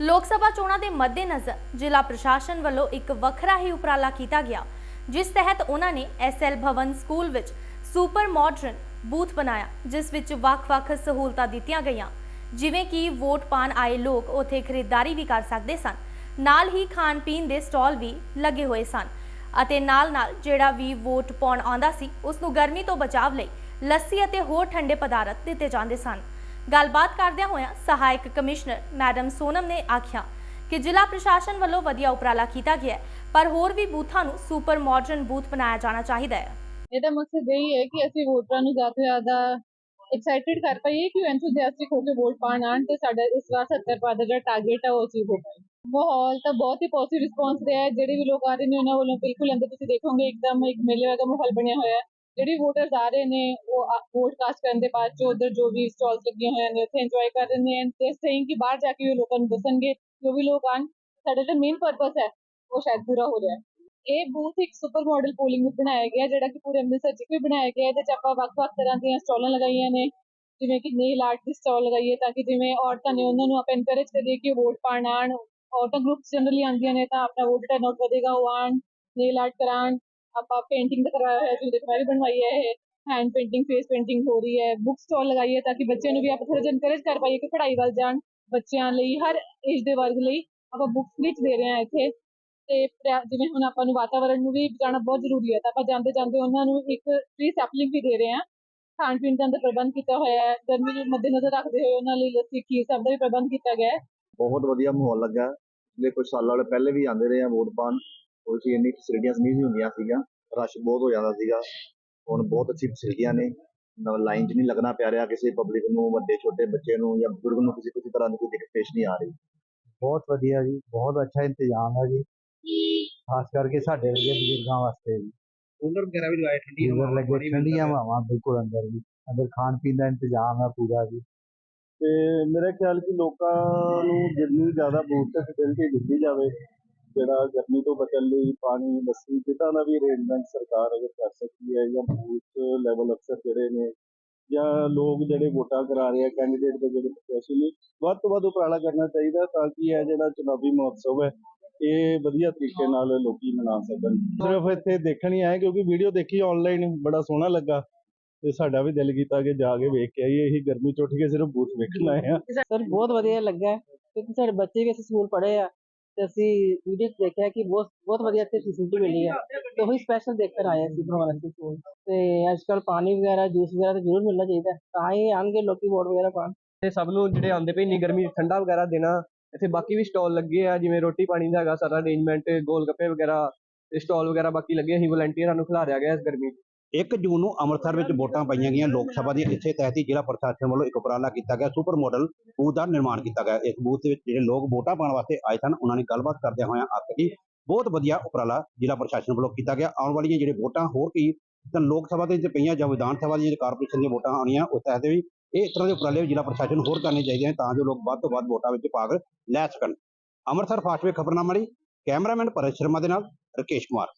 ਲੋਕ ਸਭਾ ਚੋਣਾਂ ਦੇ ਮੱਦੇਨਜ਼ਰ ਜ਼ਿਲ੍ਹਾ ਪ੍ਰਸ਼ਾਸਨ ਵੱਲੋਂ ਇੱਕ ਵੱਖਰਾ ਹੀ ਉਪਰਾਲਾ ਕੀਤਾ ਗਿਆ, ਜਿਸ ਤਹਿਤ ਉਹਨਾਂ ਨੇ ਐਸਐਲ ਭਵਨ ਸਕੂਲ ਵਿੱਚ ਸੁਪਰ ਮਾਡਰਨ ਬੂਥ ਬਣਾਇਆ, ਜਿਸ ਵਿੱਚ ਵੱਖ-ਵੱਖ ਸਹੂਲਤਾਂ ਦਿੱਤੀਆਂ ਗਈਆਂ, ਜਿਵੇਂ ਕਿ ਵੋਟ ਪਾਣ ਆਏ ਲੋਕ ਉੱਥੇ ਖਰੀਦਦਾਰੀ ਵੀ ਕਰ ਸਕਦੇ ਸਨ, ਨਾਲ ਹੀ ਖਾਣ ਪੀਣ ਦੇ ਸਟਾਲ ਵੀ ਲੱਗੇ ਹੋਏ ਸਨ, ਅਤੇ ਨਾਲ-ਨਾਲ ਜਿਹੜਾ ਵੀ ਵੋਟ ਪਾਉਣ ਆਉਂਦਾ ਸੀ ਉਸ ਨੂੰ ਗਰਮੀ ਤੋਂ ਬਚਾਵ ਲਈ ਲੱਸੀ ਅਤੇ ਹੋਰ ਠੰਡੇ ਪਦਾਰਥ ਦਿੱਤੇ ਜਾਂਦੇ ਸਨ। ਗੱਲਬਾਤ ਕਰਦਿਆਂ ਹੋਇਆਂ ਸਹਾਇਕ ਕਮਿਸ਼ਨਰ ਮੈਡਮ ਸੋਨਮ ਨੇ ਆਖਿਆ ਕਿ ਜ਼ਿਲ੍ਹਾ ਪ੍ਰਸ਼ਾਸਨ ਵੱਲੋਂ ਵਧੀਆ ਉਪਰਾਲਾ ਕੀਤਾ ਗਿਆ ਹੈ, ਪਰ ਹੋਰ ਵੀ ਬੂਥਾਂ ਨੂੰ ਸੁਪਰ ਮਾਡਰਨ ਬੂਥ ਬਣਾਇਆ ਜਾਣਾ ਚਾਹੀਦਾ ਹੈ। ਇਹਦਾ ਮਕਸਦ ਇਹ ਹੈ ਕਿ ਅਸੀਂ ਵੋਟਰਾਂ ਨੂੰ ਜ਼ਿਆਦਾ ਤੋਂ ਜ਼ਿਆਦਾ ਐਕਸਾਈਟਿਡ ਕਰ ਪਾਈਏ, ਕਿ ਐਂਥੂਸੀਆਸਟਿਕ ਹੋ ਕੇ ਵੋਟ ਪਾਉਣ ਆਉਣ ਤੇ ਸਾਡਾ ਇਸ ਵਾਰ 70 ਪਦ ਦਾ ਜਿਹੜਾ ਟਾਰਗੇਟ ਹੈ ਉਹ ਅਚੀਵ ਹੋ ਪਾਏ। ਮਾਹੌਲ ਤਾਂ ਬਹੁਤ ਹੀ ਪੋਜ਼ਿਟਿਵ ਰਿਸਪੌਂਸ ਰਿਹਾ ਹੈ, ਜਿਹੜੇ ਵੀ ਲੋਕ ਆ ਰਹੇ ਨੇ ਉਹਨਾਂ ਵੱਲੋਂ ਬਿਲਕੁਲ ਅੰਦਰ ਤੁਸੀਂ ਦੇਖੋਗੇ, ਇੱਕਦਮ ਇੱਕ ਮੇਲੇ ਵਰਗਾ ਮਾਹੌਲ ਬਣਿਆ ਹੋਇਆ ਹੈ। ਜਿਹੜੇ ਵੋਟਰਸ ਆ ਰਹੇ ਨੇ, ਉਹ ਵੋਟ ਕਾਸਟ ਕਰਨ ਦੇ ਬਾਅਦ ਜੋ ਉਧਰ ਜੋ ਵੀ ਸਟਾਲਸ ਲੱਗੀਆਂ ਹੋਈਆਂ ਨੇ, ਉੱਥੇ ਇੰਜੋਏ ਕਰ ਰਹੇ ਨੇ ਐਂਡ ਦੇ ਸੇਇੰਗ ਕਿ ਬਾਹਰ ਜਾ ਕੇ ਉਹ ਲੋਕਾਂ ਨੂੰ ਦੱਸਣਗੇ, ਜੋ ਵੀ ਲੋਕ ਆਣ ਸਾਡਾ ਜਿਹੜਾ ਮੇਨ ਪਰਪਸ ਹੈ, ਉਹ ਸ਼ਾਇਦ ਪੂਰਾ ਹੋ ਰਿਹਾ ਇਹ ਬੂਥ ਇੱਕ ਸੁਪਰ ਮਾਡਲ ਪੋਲਿੰਗ ਬੂਥ ਬਣਾਇਆ ਗਿਆ, ਜਿਹੜਾ ਕਿ ਪੂਰੇ ਅੰਮ੍ਰਿਤਸਰ 'ਚ ਵੀ ਬਣਾਇਆ ਗਿਆ, ਇਹਦੇ 'ਚ ਆਪਾਂ ਵੱਖ-ਵੱਖ ਤਰ੍ਹਾਂ ਦੀਆਂ ਸਟਾਲਾਂ ਲਗਾਈਆਂ ਨੇ, ਜਿਵੇਂ ਕਿ ਨੇਲ ਆਰਟ ਦੀ ਸਟਾਲ ਲਗਾਈਏ ਤਾਂ ਕਿ ਜਿਵੇਂ ਔਰਤਾਂ ਨੇ ਉਹਨਾਂ ਨੂੰ ਆਪਾਂ ਇਨਕਰੇਜ ਕਰੀਏ ਕਿ ਵੋਟ ਪਾਉਣ ਆਉਣ, ਔਰਤਾਂ ਗਰੁੱਪਸ ਜਨਰਲੀ ਆਉਂਦੀਆਂ ਨੇ ਤਾਂ ਆਪਣਾ ਵੋਟ ਟਰਨ ਆਊਟ ਵਧੇਗਾ, ਉਹ ਆਉਣ ਨੇਲ ਆਰਟ ਕਰਾਉਣ ਆਪਾਂ ਪੇਂਟਿੰਗ ਦਾ ਕਰਵਾਇਆ ਹੋਇਆ ਜਿਹਦੇ ਮੈਂ ਵੀ ਬਣਵਾਈ ਹੈ, ਇਹ ਹੈਂਡ ਪੇਂਟਿੰਗ ਫੇਸ ਪੇਂਟਿੰਗ ਹੋ ਰਹੀ ਹੈ ਬੁੱਕ ਸਟਾਲ ਲਗਾਈ ਹੈ ਤਾਂ ਕਿ ਬੱਚਿਆਂ ਨੂੰ ਵੀ ਆਪਾਂ ਥੋੜਾ ਜਿਹਾ ਐਨਕਰੇਜ ਕਰ ਪਾਈਏ ਕਿ ਪੜ੍ਹਾਈ ਵੱਲ ਜਾਣ ਬੱਚਿਆਂ ਲਈ, ਹਰ ਏਜ ਦੇ ਵਰਗ ਲਈ ਆਪਾਂ ਬੁੱਕਸ ਵਿੱਚ ਦੇ ਰਹੇ ਹਾਂ ਇੱਥੇ। ਤੇ ਜਿਵੇਂ ਹੁਣ ਆਪਾਂ ਨੂੰ ਵਾਤਾਵਰਣ ਨੂੰ ਵੀ ਬਚਾਉਣਾ ਬਹੁਤ ਜ਼ਰੂਰੀ ਹੈ ਤਾਂ ਆਪਾਂ ਜਾਂਦੇ ਜਾਂਦੇ ਉਹਨਾਂ ਨੂੰ ਇੱਕ ਟ੍ਰੀ ਸੈਪਲਿੰਗ ਵੀ ਦੇ ਰਹੇ ਹਾਂ। ਖਾਣ ਪੀਣ ਦਾ ਅੰਦਰ ਪ੍ਰਬੰਧ ਕੀਤਾ ਹੋਇਆ ਹੈ, ਗਰਮੀ ਨੂੰ ਮੱਦੇਨਜ਼ਰ ਰੱਖਦੇ ਹੋਏ ਉਹਨਾਂ ਲਈ ਲੱਸੀ, ਖੀਰ, ਸਭ ਦਾ ਵੀ ਪ੍ਰਬੰਧ ਕੀਤਾ ਗਿਆ ਹੈ। ਬਹੁਤ ਵਧੀਆ ਮਾਹੌਲ ਲੱਗਾ। ਜੇ ਕੁਝ ਸਾਲਾਂ ਵਾਲੇ ਪਹਿਲੇ ਵੀ ਆਉਂਦੇ ਰਹੇ ਆ ਵੋਟ ਪਾਉਣ। ਉਹ 'ਚ ਇੰਨੀ ਫੈਸਿਲਿਟੀਆਂ ਨਹੀਂ ਸੀ ਹੁੰਦੀਆਂ ਸੀਗੀਆਂ। ਰਸ਼ ਬਹੁਤ ਹੋ ਜਾਂਦਾ ਸੀਗਾ। ਹੁਣ ਬਹੁਤ ਅੱਛੀ ਫੈਸਿਲਿਟੀਆਂ ਨੇ। ਲਾਈਨ 'ਚ ਨਹੀਂ ਲੱਗਣਾ ਪੈ ਰਿਹਾ ਕਿਸੇ ਪਬਲਿਕ ਨੂੰ ਵੱਡੇ ਛੋਟੇ ਬੱਚੇ ਨੂੰ ਜਾਂ ਬਜ਼ੁਰਗ ਨੂੰ ਕਿਸੇ ਕਿਸੇ ਤਰ੍ਹਾਂ ਦੀ ਕੋਈ ਦਿੱਕਤ ਪੇਸ਼ ਨਹੀਂ ਆ ਰਹੀ। ਬਹੁਤ ਵਧੀਆ ਜੀ ਬਹੁਤ ਅੱਛਾ ਇੰਤਜ਼ਾਮ ਹੈ ਜੀ। ਖਾਸ ਕਰਕੇ ਸਾਡੇ ਵਰਗੇ ਬਜ਼ੁਰਗਾਂ ਵਾਸਤੇ ਜੀ। ਕੂਲਰ ਵਗੈਰਾ ਵੀ ਲਗਾਏ ਠੰਡੀਆਂ ਕੂਲਰ ਹਵਾਵਾਂ, ਲੱਗੇ ਠੰਡੀਆਂ। ਹਵਾਵਾਂ ਬਿਲਕੁਲ ਅੰਦਰ ਜੀ। ਅੰਦਰ ਖਾਣ ਪੀਣ ਦਾ ਇੰਤਜ਼ਾਮ ਹੈ ਪੂਰਾ ਜੀ। ਤੇ ਮੇਰੇ ਖਿਆਲ ਕਿ ਲੋਕਾਂ ਨੂੰ ਜਿੰਨੀ ਜ਼ਿਆਦਾ ਤੇ ਫੈਸਿਲਿਟੀ ਦਿੱਤੀ ਜਾਵੇ ਜਿਹੜਾ ਗਰਮੀ ਤੋਂ ਬਚਣ ਲਈ ਪਾਣੀ, ਲੱਸੀ, ਜਿੱਦਾਂ ਦਾ ਵੀ ਅਰੇਂਜਮੈਂਟ ਸਰਕਾਰ ਅਗਰ ਕਰ ਸਕਦੀ ਹੈ ਜਾਂ ਬੂਥ ਲੈਵਲ ਅਫਸਰ ਜਿਹੜੇ ਨੇ ਜਾਂ ਲੋਕ ਜਿਹੜੇ ਵੋਟਾਂ ਕਰਾ ਰਹੇ ਆ ਕੈਂਡੀਡੇਟ ਦੇ ਜਿਹੜੇ ਪ੍ਰਤੀਸ਼ੀ ਵੱਧ ਤੋਂ ਵੱਧ ਉਪਰਾਲਾ ਕਰਨਾ ਚਾਹੀਦਾ ਤਾਂ ਕਿ ਇਹ ਜਿਹੜਾ ਚੁਣਾਵੀ ਮਹੋਤਸਵ ਹੈ, ਇਹ ਵਧੀਆ ਤਰੀਕੇ ਨਾਲ ਲੋਕੀ ਮਨਾ ਸਕਣ। ਸਿਰਫ ਇੱਥੇ ਦੇਖਣ ਹੀ ਆਏ ਕਿਉਂਕਿ ਵੀਡੀਓ ਦੇਖੀ ਆਨਲਾਈਨ ਬੜਾ ਸੋਹਣਾ ਲੱਗਾ। ਤੇ ਸਾਡਾ ਵੀ ਦਿਲ ਕੀਤਾ ਕਿ ਜਾ ਕੇ ਵੇਖ ਕੇ ਆਈਏ, ਇਹੀ ਗਰਮੀ ਚ ਉੱਠ ਕੇ ਸਿਰਫ ਬੂਥ ਵੇਖਣ ਆਏ ਆ। ਸਰ, ਬਹੁਤ ਵਧੀਆ ਲੱਗਾ। ਕਿਉਂਕਿ ਸਾਡੇ ਬੱਚੇ ਵੀ ਅਸੀਂ ਸਕੂਲ ਪੜ੍ਹੇ ਆ। ਤੇ ਅਸੀਂ ਵੀਡੀਓ ਦੇਖਿਆ ਕਿ ਬਹੁਤ ਬਹੁਤ ਵਧੀਆ ਇੱਥੇ ਫੈਸਿਲਿਟੀ ਮਿਲੀ ਹੈ। ਤੇ ਉਹੀ ਸਪੈਸ਼ਲ ਦੇਖ ਕਰ ਆਏ ਅਸੀਂ ਭਰਵਾਨਸੀ ਸਕੂਲ ਤੇ ਅੱਜ ਕੱਲ ਪਾਣੀ ਵਗੈਰਾ ਜੂਸ ਵਗੈਰਾ ਤਾਂ ਜ਼ਰੂਰ ਮਿਲਣਾ ਚਾਹੀਦਾ। ਹੈ, ਤਾਂ ਹੀ ਆਣਗੇ ਲੋਕੀ ਵੋਟ ਵਗੈਰਾ ਪਾਉਣ। ਤੇ ਸਭ ਨੂੰ ਜਿਹੜੇ ਆਉਂਦੇ ਪਏ ਇੰਨੀ ਗਰਮੀ 'ਚ ਠੰਡਾ ਵਗੈਰਾ ਦੇਣਾ। ਇੱਥੇ ਬਾਕੀ ਵੀ ਸਟਾਲ ਲੱਗੇ ਆ ਜਿਵੇਂ ਰੋਟੀ ਪਾਣੀ ਦਾ ਹੈਗਾ ਸਾਰਾ ਅਰੇਂਜਮੈਂਟ ਗੋਲ ਗੱਪੇ ਵਗੈਰਾ ਤੇ ਸਟਾਲ ਵਗੈਰਾ ਬਾਕੀ ਲੱਗੇ ਅਸੀਂ ਵਲੰਟੀਅਰਾਂ ਨੂੰ ਖਿਲਾਰਿਆ ਗਿਆ ਇਸ ਗਰਮੀ 'ਚ। 1 ਜੂਨ ਨੂੰ ਅੰਮ੍ਰਿਤਸਰ ਵਿੱਚ ਵੋਟਾਂ ਪਾਈਆਂ ਗਈਆਂ। ਲੋਕ ਸਭਾ ਦੀਆਂ ਇਸੇ ਤਹਿਤ ਹੀ ਜ਼ਿਲ੍ਹਾ ਪ੍ਰਸ਼ਾਸਨ ਵੱਲੋਂ ਇੱਕ ਉਪਰਾਲਾ ਕੀਤਾ ਗਿਆ। ਸੁਪਰ ਮਾਡਲ ਬੂਥ ਦਾ ਨਿਰਮਾਣ ਕੀਤਾ ਗਿਆ। ਇਸ ਬੂਥ ਦੇ ਵਿੱਚ ਜਿਹੜੇ ਲੋਕ ਵੋਟਾਂ ਪਾਉਣ ਵਾਸਤੇ ਆਏ ਸਨ, ਉਹਨਾਂ ਨੇ ਗੱਲਬਾਤ ਕਰਦਿਆਂ ਹੋਇਆਂ ਆਖਿਆ ਕਿ ਬਹੁਤ ਵਧੀਆ ਉਪਰਾਲਾ ਜ਼ਿਲ੍ਹਾ ਪ੍ਰਸ਼ਾਸਨ ਵੱਲੋਂ ਕੀਤਾ ਗਿਆ। ਆਉਣ ਵਾਲੀਆਂ ਜਿਹੜੇ ਵੋਟਾਂ, ਹੋਰ ਕੀ ਤਾਂ ਲੋਕ ਸਭਾ ਦੇ ਵਿੱਚ ਪਈਆਂ ਜਾਂ ਵਿਧਾਨ ਸਭਾ ਦੀਆਂ ਕਾਰਪੋਰੇਸ਼ਨ ਦੀਆਂ ਵੋਟਾਂ ਆਉਣੀਆਂ, ਉਸ ਤਹਿਤ ਵੀ ਇਹ ਇਸ ਤਰ੍ਹਾਂ ਦੇ ਉਪਰਾਲੇ ਜ਼ਿਲ੍ਹਾ ਪ੍ਰਸ਼ਾਸਨ ਹੋਰ ਕਰਨੇ ਚਾਹੀਦੇ ਹਨ ਤਾਂ ਜੋ ਲੋਕ ਵੱਧ ਤੋਂ ਵੱਧ ਵੋਟਾਂ ਵਿੱਚ ਭਾਗ ਲੈ ਸਕਣ। ਅੰਮ੍ਰਿਤਸਰ ਫਾਸਟਵੇ ਖਬਰਨਾਮਾ ਲਈ ਕੈਮਰਾਮੈਨ ਭਰਤ ਸ਼ਰਮਾ ਦੇ ਨਾਲ ਰਕੇਸ਼ ਕੁਮਾਰ।